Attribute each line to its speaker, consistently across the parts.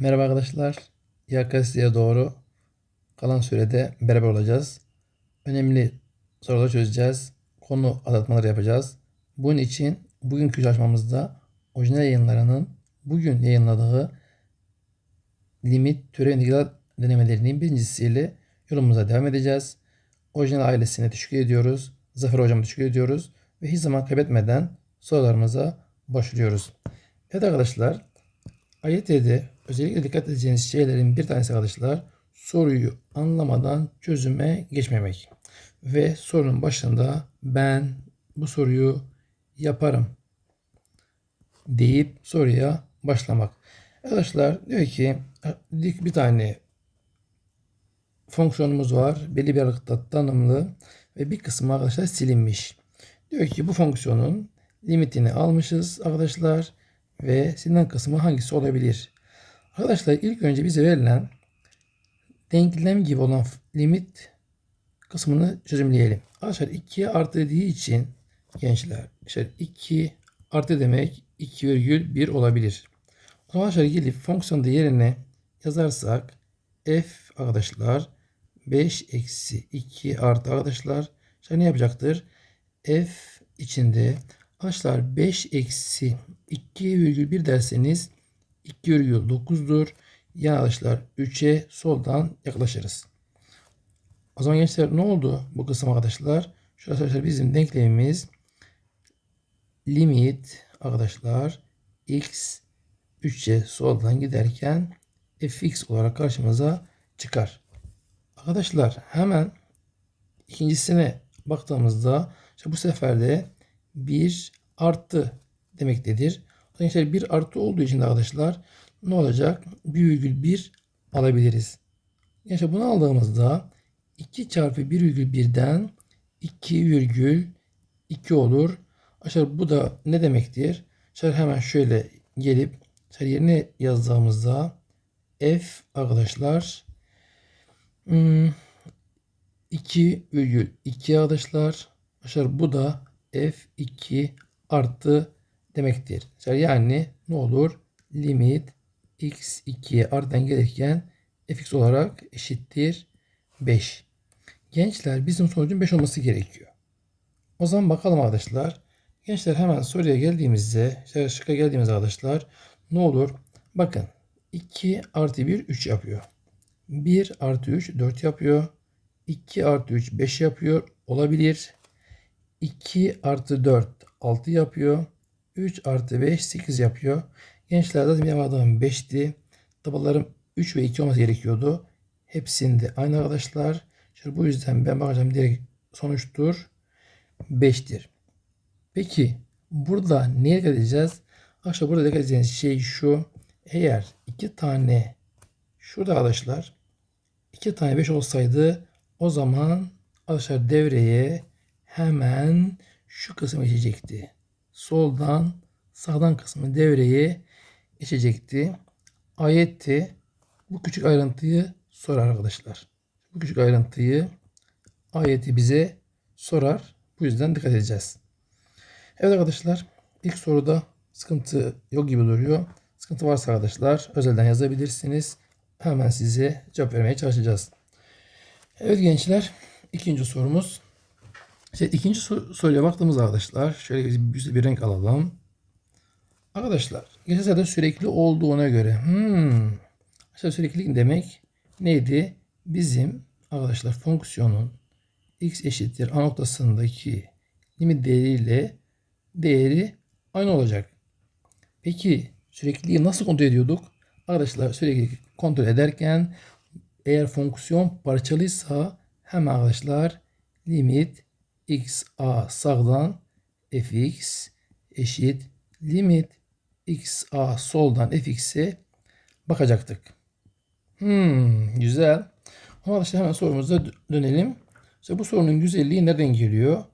Speaker 1: Merhaba arkadaşlar. YKS'ye doğru kalan sürede beraber olacağız. Önemli sorular çözeceğiz. Konu anlatmaları yapacağız. Bunun için bugünkü çalışmamızda orijinal yayınlarının bugün yayınladığı limit, türev integral denemelerinin birincisiyle yolumuza devam edeceğiz. Orijinal ailesine teşekkür ediyoruz. Zafer hocama teşekkür ediyoruz. Ve hiç zaman kaybetmeden sorularımıza başlıyoruz. Evet arkadaşlar AYT'de özellikle dikkat edeceğiniz şeylerin bir tanesi arkadaşlar soruyu anlamadan çözüme geçmemek. Ve sorunun başında ben bu soruyu yaparım deyip soruya başlamak. Arkadaşlar diyor ki bir tane fonksiyonumuz var. Belli bir aralıkta tanımlı ve bir kısmı arkadaşlar silinmiş. Diyor ki bu fonksiyonun limitini almışız arkadaşlar ve silinen kısmı hangisi olabilir? Arkadaşlar ilk önce bize verilen denklem gibi olan limit kısmını çözümleyelim. Arkadaşlar 2'ye artı dediği için gençler işte 2 artı demek 2,1 olabilir. O zaman arkadaşlar gelip fonksiyonda yerine yazarsak f arkadaşlar 5 eksi 2 artı arkadaşlar işte ne yapacaktır? f içinde arkadaşlar 5 eksi 2,1 derseniz 2,9'dur. Yani arkadaşlar 3'e soldan yaklaşırız. O zaman gençler ne oldu bu kısım arkadaşlar? Şurası arkadaşlar bizim denklemimiz limit arkadaşlar x 3'e soldan giderken fx olarak karşımıza çıkar. Arkadaşlar hemen ikincisine baktığımızda işte bu sefer de 1 arttı demektedir. Arkadaşlar 1 artı olduğu için arkadaşlar ne olacak? 1,1 alabiliriz. Yani bunu aldığımızda 2 çarpı 1,1'den 2,2 olur. Arkadaşlar bu da ne demektir? Arkadaşlar hemen şöyle gelip yerine yazdığımızda f arkadaşlar 2,2 arkadaşlar. Arkadaşlar bu da f2 artı demektir. Yani ne olur? Limit x2'ye artan gelirken fx olarak eşittir 5. Gençler bizim sonucun 5 olması gerekiyor. O zaman bakalım arkadaşlar. Gençler hemen soruya geldiğimizde, işte şıkka geldiğimiz arkadaşlar ne olur? Bakın 2 artı 1 3 yapıyor. 1 artı 3 4 yapıyor. 2 artı 3 5 yapıyor. Olabilir. 2 artı 4 6 yapıyor. 3 artı 5 8 yapıyor. Gençler zaten benim adamım 5'ti. Tabalarım 3 ve 2 olması gerekiyordu. Hepsinde aynı arkadaşlar. İşte bu yüzden ben bakacağım direkt sonuçtur 5'tir. Peki burada neye dikkat edeceğiz? Arkadaşlar burada dikkat edeceğiniz şey şu. Eğer iki tane şurada arkadaşlar iki tane 5 olsaydı o zaman arkadaşlar devreye hemen şu kısım geçecekti. Soldan sağdan kısmı devreye geçecekti. Ayette bu küçük ayrıntıyı sorar arkadaşlar. Bu küçük ayrıntıyı ayeti bize sorar. Bu yüzden dikkat edeceğiz. Evet arkadaşlar ilk soruda sıkıntı yok gibi duruyor. Sıkıntı varsa arkadaşlar özelden yazabilirsiniz. Hemen size cevap vermeye çalışacağız. Evet gençler ikinci sorumuz. İşte ikinci sor- soruya baktığımız arkadaşlar şöyle bir, bir renk alalım. Arkadaşlar geçen sürekli olduğuna göre hmm, işte süreklilik demek neydi? Bizim arkadaşlar fonksiyonun x eşittir a noktasındaki limit değeriyle değeri aynı olacak. Peki sürekliliği nasıl kontrol ediyorduk? Arkadaşlar sürekli kontrol ederken eğer fonksiyon parçalıysa hemen arkadaşlar limit x a sağdan fx eşit limit x a soldan fx'e bakacaktık. Hmm, güzel. Ama arkadaşlar hemen sorumuza dönelim. İşte bu sorunun güzelliği nereden geliyor?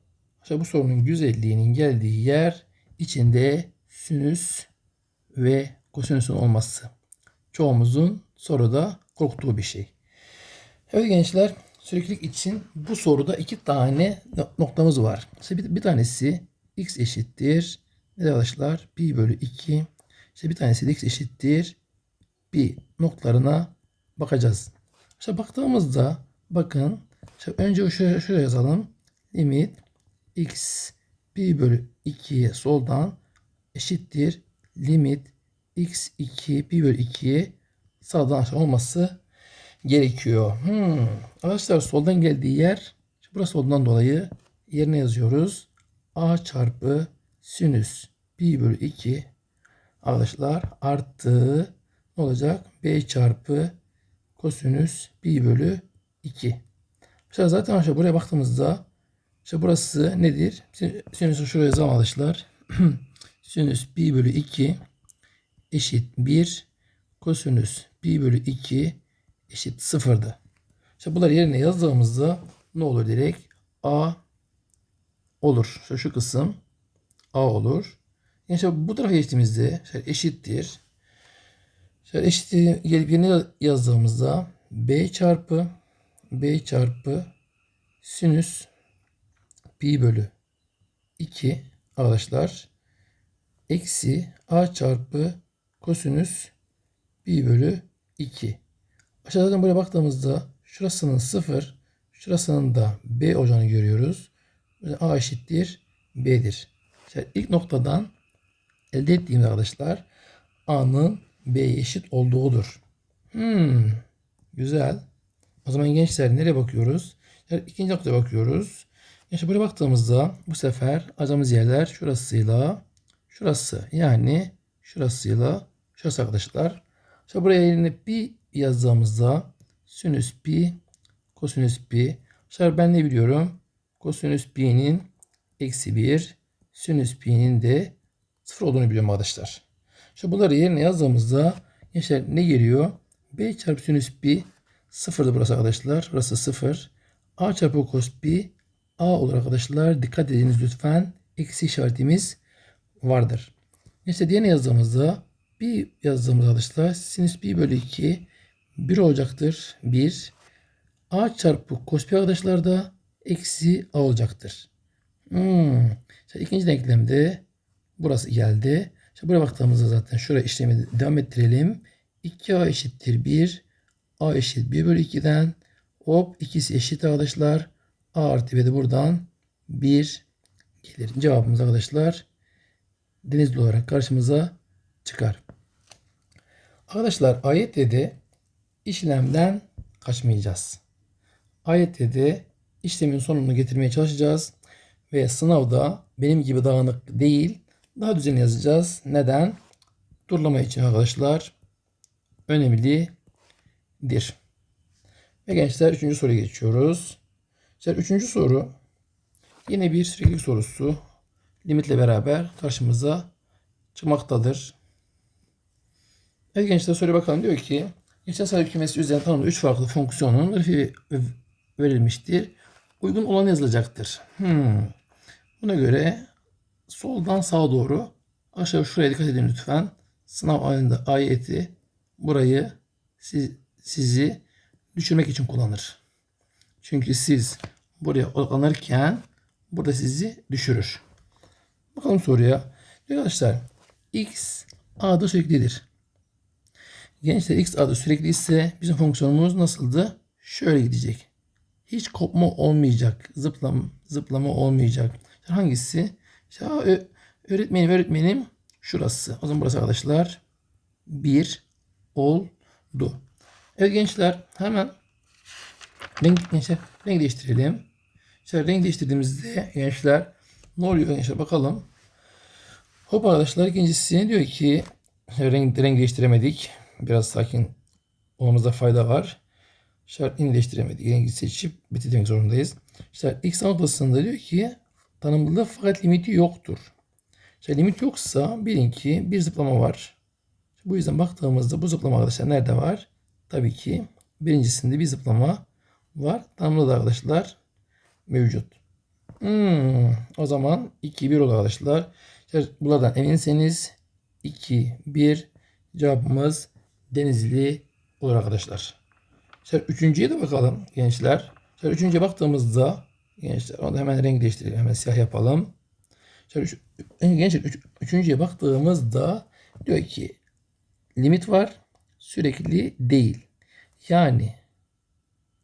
Speaker 1: İşte bu sorunun güzelliğinin geldiği yer içinde sinüs ve kosinüsün olması. Çoğumuzun soruda korktuğu bir şey. Evet gençler süreklilik için bu soruda iki tane noktamız var. İşte bir, bir tanesi x eşittir. Ne arkadaşlar? Pi bölü 2. İşte bir tanesi de x eşittir. B noktalarına bakacağız. İşte baktığımızda bakın işte önce şöyle, şöyle yazalım. Limit x b bölü 2'ye soldan eşittir. Limit x2 b bölü 2'ye sağdan aşağı olması gerekiyor. Hmm. Arkadaşlar soldan geldiği yer burası olduğundan dolayı yerine yazıyoruz. a çarpı sinüs b bölü 2 arkadaşlar artı ne olacak? b çarpı kosinüs b bölü 2. İşte zaten aşağı buraya baktığımızda işte burası nedir? Sinüsü şuraya yazalım arkadaşlar. Sinüs b bölü 2 eşit 1 kosinüs b bölü 2 eşit 0'dı. İşte bunları yerine yazdığımızda ne olur direkt? A olur. İşte şu kısım A olur. Yani işte bu tarafa geçtiğimizde şöyle eşittir. Şöyle eşittir gelip yerine yazdığımızda B çarpı B çarpı sinüs pi bölü 2 arkadaşlar eksi A çarpı kosinüs pi bölü 2. Aşağıdan buraya baktığımızda şurasının 0, şurasının da B olacağını görüyoruz. A eşittir B'dir. İşte ilk noktadan elde ettiğimiz arkadaşlar A'nın B'ye eşit olduğudur. Hmm, güzel. O zaman gençler nereye bakıyoruz? Yani ikinci noktaya bakıyoruz. İşte buraya baktığımızda bu sefer aradığımız yerler şurasıyla şurası. Yani şurasıyla şurası arkadaşlar. İşte buraya yerine pi yazdığımızda sinüs pi kosinüs pi. İşte ben ne biliyorum? Kosinüs pi'nin eksi 1 sinüs pi'nin de 0 olduğunu biliyorum arkadaşlar. İşte bunları yerine yazdığımızda gençler ne geliyor? B çarpı sinüs pi 0'dı burası arkadaşlar. Burası 0. A çarpı cos pi A olur arkadaşlar. Dikkat ediniz lütfen. Eksi işaretimiz vardır. İşte diğerine yazdığımızda pi yazdığımız arkadaşlar sinüs pi bölü 2 1 olacaktır. 1. A çarpı cos arkadaşlar da eksi A olacaktır. Hmm. İşte ikinci denklemde burası geldi. İşte buraya baktığımızda zaten şuraya işlemi devam ettirelim. 2A eşittir 1. A eşit 1 bölü 2'den hop ikisi eşit arkadaşlar. A artı B de buradan 1 gelir. Cevabımız arkadaşlar denizli olarak karşımıza çıkar. Arkadaşlar AYT'de işlemden kaçmayacağız. AYT'de işlemin sonunu getirmeye çalışacağız. Ve sınavda benim gibi dağınık değil daha düzenli yazacağız. Neden? Durlama için arkadaşlar önemlidir. Ve gençler üçüncü soruya geçiyoruz. Gençler üçüncü soru yine bir sürekli sorusu limitle beraber karşımıza çıkmaktadır. Evet gençler soruya bakalım diyor ki gençler sahip kümesi üzerinde tanımlı 3 farklı fonksiyonun grafiği verilmiştir. Uygun olan yazılacaktır. Hmm. Buna göre soldan sağa doğru aşağı şuraya dikkat edin lütfen. Sınav ayında ayeti burayı siz, sizi düşürmek için kullanır. Çünkü siz buraya odaklanırken burada sizi düşürür. Bakalım soruya. Arkadaşlar x a'da süreklidir. Gençler x a'da sürekli ise bizim fonksiyonumuz nasıldı? Şöyle gidecek. Hiç kopma olmayacak. Zıplama, zıplama olmayacak. Hangisi? İşte öğretmenim öğretmenim şurası. O zaman burası arkadaşlar 1 oldu. Evet gençler hemen renk, gençler, renk değiştirelim. İşte renk değiştirdiğimizde gençler ne oluyor gençler bakalım. Hop arkadaşlar ikincisi diyor ki renk, renk değiştiremedik. Biraz sakin olmamızda fayda var. Şartını değiştiremedik. Rengi seçip bitirmek zorundayız. İşte x noktasında diyor ki tanımlı fakat limiti yoktur. İşte limit yoksa bilin ki bir zıplama var. Bu yüzden baktığımızda bu zıplama arkadaşlar nerede var? Tabii ki birincisinde bir zıplama var. Tanımlı da arkadaşlar mevcut. Hmm, o zaman 2 1 olur arkadaşlar. İşte bunlardan eminseniz 2 1 cevabımız Denizli olur arkadaşlar. İşte üçüncüye de bakalım gençler. İşte üçüncüye baktığımızda gençler onu hemen renk değiştirelim. Hemen siyah yapalım. İşte üç, gençler üç, üçüncüye baktığımızda diyor ki limit var. sürekli değil. Yani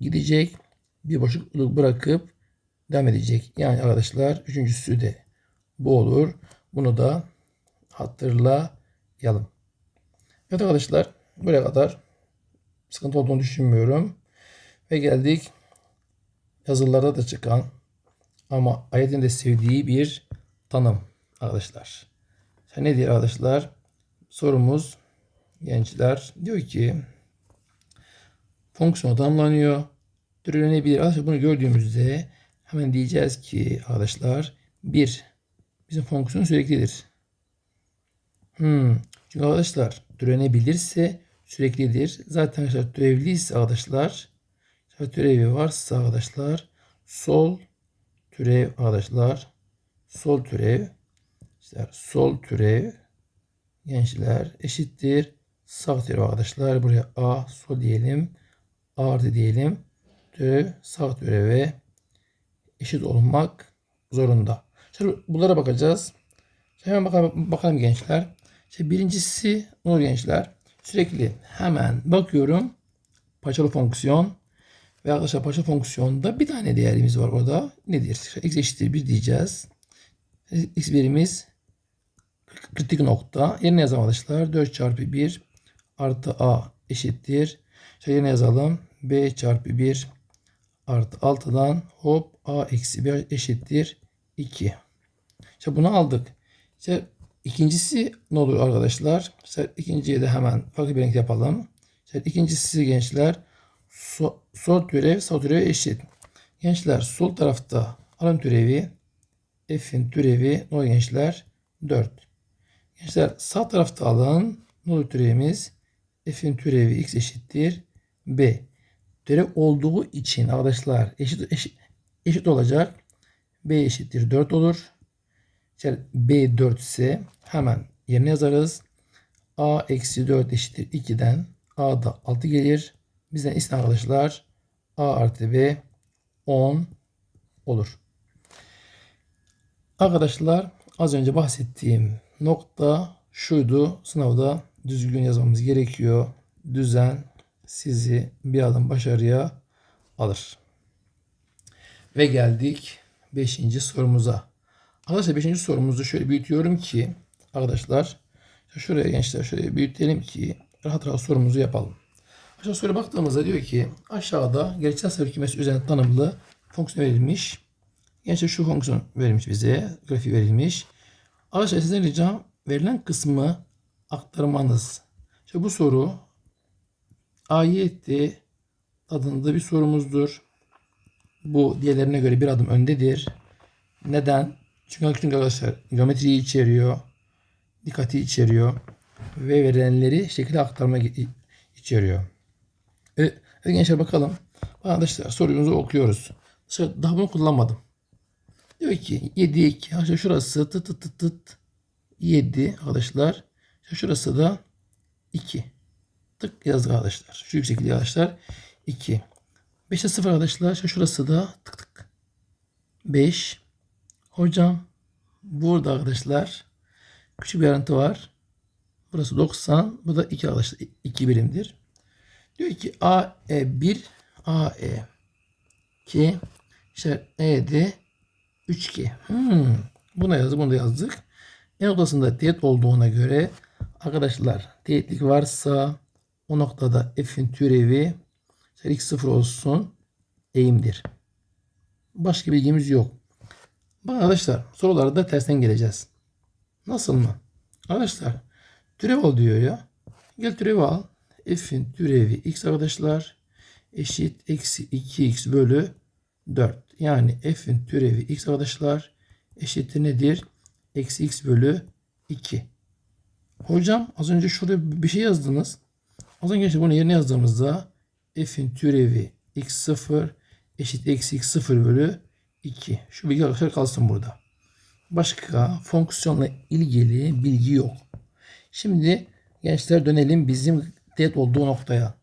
Speaker 1: gidecek bir boşluk bırakıp devam edecek. Yani arkadaşlar üçüncüsü de bu olur. Bunu da hatırlayalım. Evet arkadaşlar buraya kadar sıkıntı olduğunu düşünmüyorum. Ve geldik yazılarda da çıkan ama ayetin de sevdiği bir tanım arkadaşlar. Sen ne diyor arkadaşlar? Sorumuz gençler diyor ki fonksiyon tanımlanıyor. Türenebilir. Arkadaşlar bunu gördüğümüzde hemen diyeceğiz ki arkadaşlar bir bizim fonksiyon süreklidir. Hmm. Çünkü arkadaşlar türenebilirse süreklidir. Zaten arkadaşlar türevliyse arkadaşlar türevi varsa arkadaşlar sol türev arkadaşlar sol türev işte sol türev gençler eşittir sağ türev arkadaşlar. Buraya a sol diyelim. Artı diyelim. Türev sağ türeve eşit olmak zorunda. Şimdi bunlara bakacağız. Şimdi hemen bakalım, bakalım gençler. İşte birincisi ne olur gençler? Sürekli hemen bakıyorum. Parçalı fonksiyon ve arkadaşlar parçalı fonksiyonda bir tane değerimiz var orada. Nedir? X eşittir 1 diyeceğiz. X birimiz kritik nokta. Yerine yazalım arkadaşlar. 4 çarpı 1 artı a eşittir. Şöyle yerine yazalım. b çarpı 1 artı 6'dan hop a eksi 1 eşittir 2. İşte bunu aldık. İşte ikincisi ne olur arkadaşlar? İşte ikinciye de hemen farklı bir renk yapalım. İşte ikincisi gençler sol, sol türev sağ türev eşit. Gençler sol tarafta alım türevi f'in türevi ne olur gençler? 4. Gençler sağ tarafta alan ne olur türevimiz? f'in türevi x eşittir b. Türev olduğu için arkadaşlar eşit, eşit, eşit olacak. b eşittir 4 olur. İşte b 4 ise hemen yerine yazarız. a eksi 4 eşittir 2'den a da 6 gelir. Bizden isten arkadaşlar a artı b 10 olur. Arkadaşlar az önce bahsettiğim nokta şuydu. Sınavda düzgün yazmamız gerekiyor. Düzen sizi bir adım başarıya alır. Ve geldik 5. sorumuza. Arkadaşlar 5. sorumuzu şöyle büyütüyorum ki arkadaşlar şuraya gençler şöyle büyütelim ki rahat rahat sorumuzu yapalım. Aşağı soruya baktığımızda diyor ki aşağıda gerçel sayı kümesi üzerinde tanımlı fonksiyon verilmiş. Gençler şu fonksiyon verilmiş bize. Grafiği verilmiş. Arkadaşlar sizden ricam verilen kısmı aktarmanız. İşte bu soru ayeti adında bir sorumuzdur. Bu diğerlerine göre bir adım öndedir. Neden? Çünkü çünkü arkadaşlar geometriyi içeriyor. Dikkati içeriyor. Ve verilenleri şekilde aktarma içeriyor. Evet, evet gençler bakalım. Arkadaşlar sorumuzu okuyoruz. Dışarı, daha bunu kullanmadım. Diyor ki 7 2. Arkadaşlar şurası tıt tıt tıt tıt 7 arkadaşlar. Şurası da 2. Tık yazdık arkadaşlar. Şu yüksekliği arkadaşlar 2. 5'e 0 arkadaşlar. Şurası da tık tık. 5. Hocam burada arkadaşlar küçük bir ayrıntı var. Burası 90. Bu da 2 arkadaşlar. 2 birimdir. Diyor ki AE 1 AE 2 işte E'de 3 2. Hmm. Buna yazdık. Bunu da yazdık. En noktasında teğet olduğuna göre arkadaşlar teğetlik varsa o noktada f'in türevi x sıfır olsun eğimdir. Başka bilgimiz yok. Bak arkadaşlar sorularda tersten geleceğiz. Nasıl mı? Arkadaşlar türev al diyor ya. Gel türevi al. F'in türevi x arkadaşlar eşit eksi 2x bölü 4. Yani f'in türevi x arkadaşlar eşittir nedir? Eksi x bölü 2. Hocam az önce şurada bir şey yazdınız. Az önce bunu yerine yazdığımızda f'in türevi x0 eşit eksi x0 bölü 2. Şu bilgi arkadaşlar kalsın burada. Başka fonksiyonla ilgili bilgi yok. Şimdi gençler dönelim bizim teğet olduğu noktaya.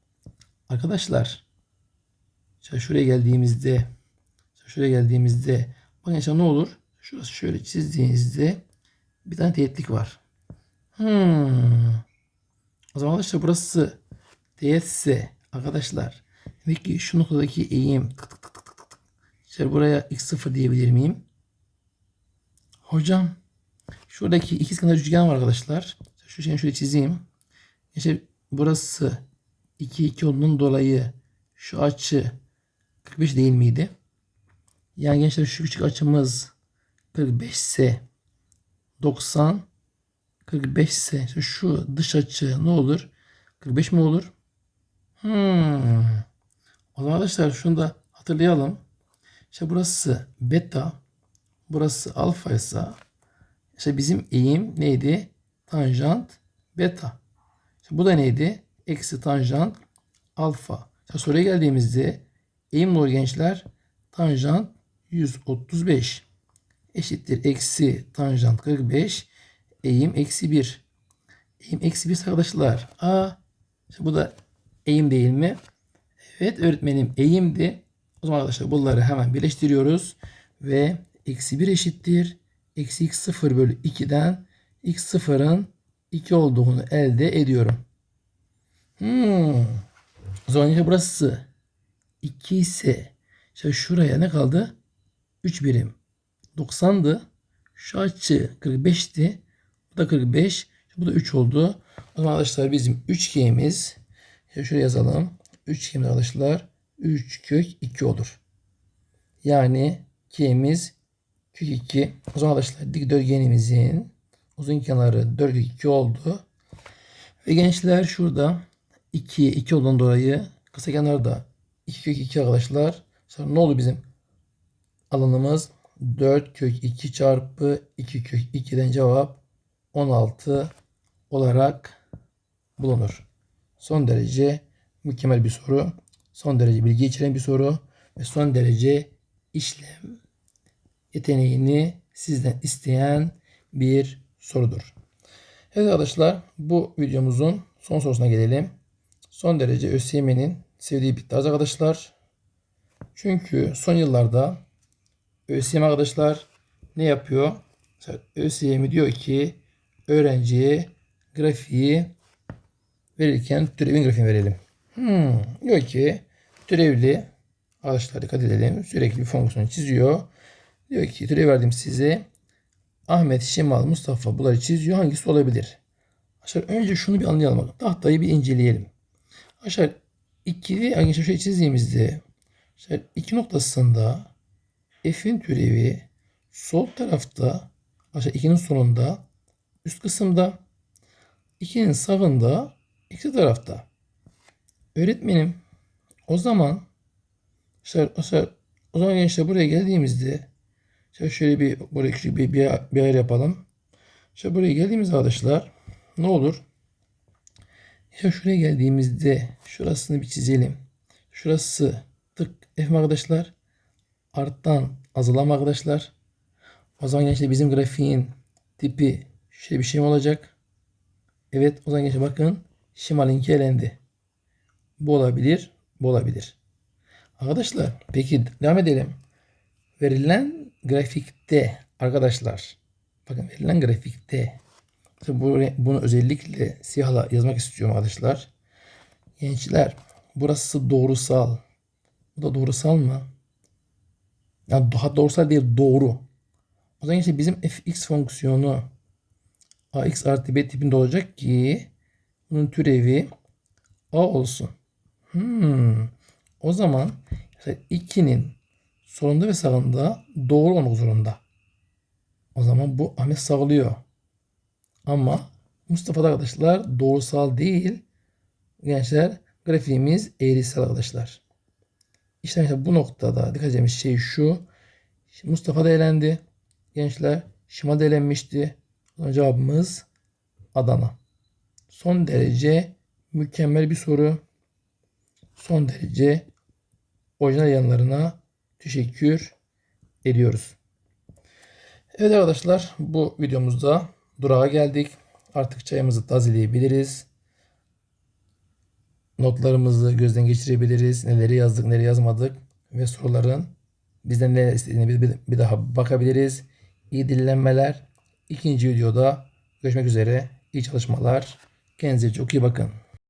Speaker 1: Arkadaşlar şuraya geldiğimizde şuraya geldiğimizde bakın gençler ne olur? Şurası şöyle çizdiğinizde bir tane teğetlik var. Hmm. O zaman işte burası ds arkadaşlar. Demek ki şu noktadaki eğim tık tık tık tık tık tık. İşte buraya x0 diyebilir miyim? Hocam şuradaki ikizkenar üçgen var arkadaşlar. Şu şeyi şöyle çizeyim. İşte burası 2 2 olduğundan dolayı şu açı 45 değil miydi? Yani gençler şu küçük açımız 45 ise 90 45 ise şu dış açı ne olur? 45 mi olur? Hmm. O zaman arkadaşlar şunu da hatırlayalım. İşte burası beta, burası alfa ise işte bizim eğim neydi? Tanjant beta. İşte bu da neydi? Eksi tanjant alfa. İşte soruya geldiğimizde eğim doğru gençler tanjant 135 eşittir eksi tanjant 45 eğim eksi 1. Eğim eksi 1 arkadaşlar. Aa, işte bu da eğim değil mi? Evet öğretmenim eğimdi. O zaman arkadaşlar bunları hemen birleştiriyoruz. Ve eksi 1 eşittir. Eksi x 0 bölü 2'den x 0'ın 2 olduğunu elde ediyorum. Hmm. O zaman işte burası 2 ise işte şuraya ne kaldı? 3 birim. 90'dı. Şu açı 45'ti. Bu da 45. Bu da 3 oldu. O zaman arkadaşlar bizim üçgenimiz şöyle yazalım. Üçgenimiz arkadaşlar 3 kök 2 olur. Yani k'miz kök 2. O zaman arkadaşlar dikdörtgenimizin uzun kenarı 4 kök 2 oldu. Ve gençler şurada 2 2 olduğundan dolayı kısa kenar da 2 kök 2 arkadaşlar. Sonra ne oldu bizim alanımız? 4 kök 2 çarpı 2 kök 2'den cevap 16 olarak bulunur. Son derece mükemmel bir soru. Son derece bilgi içeren bir soru. Ve son derece işlem yeteneğini sizden isteyen bir sorudur. Evet arkadaşlar bu videomuzun son sorusuna gelelim. Son derece ÖSYM'nin sevdiği bir tarz arkadaşlar. Çünkü son yıllarda ÖSYM arkadaşlar ne yapıyor? Mesela ÖSYM diyor ki öğrenciye grafiği verirken türevin grafiğini verelim. Hmm, diyor ki türevli arkadaşlar dikkat edelim. Sürekli bir fonksiyon çiziyor. Diyor ki türev verdim size. Ahmet, Şimal, Mustafa bunları çiziyor. Hangisi olabilir? Arkadaşlar önce şunu bir anlayalım. Tahtayı bir inceleyelim. Arkadaşlar ikili arkadaşlar şöyle çizdiğimizde arkadaşlar iki noktasında f'in türevi sol tarafta arkadaşlar 2'nin sonunda üst kısımda 2'nin sağında eksi tarafta. Öğretmenim o zaman arkadaşlar, arkadaşlar o zaman gençler buraya geldiğimizde şöyle, şöyle bir buraya küçük bir, bir, bir ayar yapalım. İşte buraya geldiğimiz arkadaşlar ne olur? Ya şuraya geldiğimizde şurasını bir çizelim. Şurası tık F arkadaşlar? Arttan azalan arkadaşlar. O zaman gençler bizim grafiğin tipi şöyle bir şey mi olacak? Evet o zaman gençler bakın şimalinki elendi. Bu olabilir. Bu. Arkadaşlar peki devam edelim. Verilen grafikte arkadaşlar bakın verilen grafikte bunu, bunu özellikle siyahla yazmak istiyorum arkadaşlar. Gençler burası doğrusal. Bu da doğrusal mı? Yani daha doğrusal değil doğru. O zaman işte bizim fx fonksiyonu ax artı b tipinde olacak ki bunun türevi a olsun. Hmm. O zaman 2'nin solunda ve sağında doğru olmak zorunda. O zaman bu Ahmet sağlıyor. Ama Mustafa'da arkadaşlar doğrusal değil. Gençler grafiğimiz eğrisel arkadaşlar. İşte mesela bu noktada dikkat edeceğimiz şey şu. Mustafa da elendi. Gençler Şima da elenmişti. Cevabımız Adana. Son derece mükemmel bir soru. Son derece orijinal yanlarına teşekkür ediyoruz. Evet arkadaşlar bu videomuzda durağa geldik. Artık çayımızı tazeleyebiliriz. Notlarımızı gözden geçirebiliriz. Neleri yazdık, neleri yazmadık. Ve soruların bizden ne istediğini bir, daha bakabiliriz. İyi dinlenmeler. İkinci videoda görüşmek üzere. İyi çalışmalar. Kendinize çok iyi bakın.